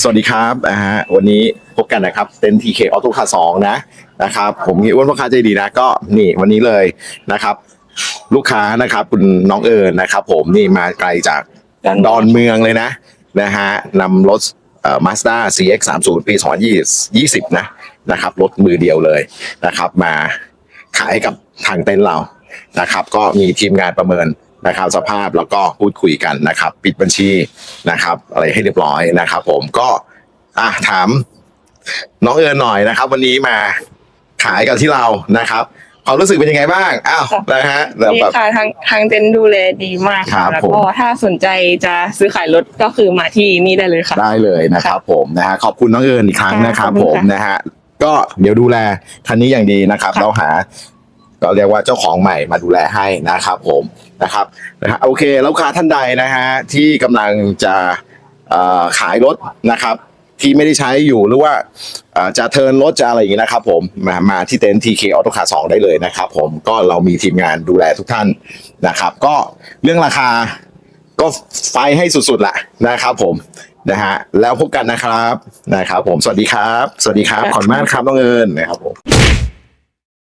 สวัสดีครับอ่าฮะวันนี้พบกันนะครับเต็นทีเคออโต้คาสองนะนะครับผมอ้วนพ่อค้าใจดีนะก็นี่วันนี้เลยนะครับ ลูกค้านะครับคุณน้องเอิญนะครับ ผมนี่มาไกลจากดอนเมืองเลยนะนะฮะนำรถเอ่อ Mazda CX 3 0ปี2020 นะนะครับรถมือเดียวเลยนะครับ มาขายกับทางเต็นท์เรานะครับ ก็มีทีมงานประเมิน นะครับสภาพแล้วก็พูดคุยกันนะครับ ปิดบัญชีนะครับ อะไรให้เรียบร้อยนะครับ ผมก็อะถามน้องเอิญหน่อยนะครับ วันนี้มาขายกับที่เรานะครับความรู้สึกเป็นยังไงบ้างอ้าวนะฮะแล้วดีแบบค่ะทางทางเต็นท์ดูแลดีมากครัค่ะบแล้วผม ก็ถ้าสนใจจะซื้อขายรถก็คือมาที่นี่ได้เลยค่ะ ได้เลยนะครับผมนะฮะขอบคุณน้องเอิญอีกครั้งค่ะนะครับขอบผคุณมค่ะนะฮะก็เดี๋ยวดูแลคันนี้อย่างดีนะครับ ค่ะ เราหา ก็เรียกว่าเจ้าของใหม่มาดูแลให้นะครับผมนะครับนะฮะโอเคแล้วลูกค้าท่านใดนะฮะที่กำลังจะขายรถนะครับ ที่ไม่ได้ใช้อยู่หรือว่าจะเทินรถจะอะไรอย่างนี้นะครับผมมามาที่เต็นท์ TK Auto Car 2ได้เลยนะครับผมก็เรามีทีมงานดูแลทุกท่านนะครับ ก็เรื่องราคาก็ไฟให้สุดๆแหละนะครับผมนะฮะแล้วพบกันนะครับนะครับผมสวัสดีครับ สวัสดีครับขอบคุณมากครับน้องเอิญนะครับผม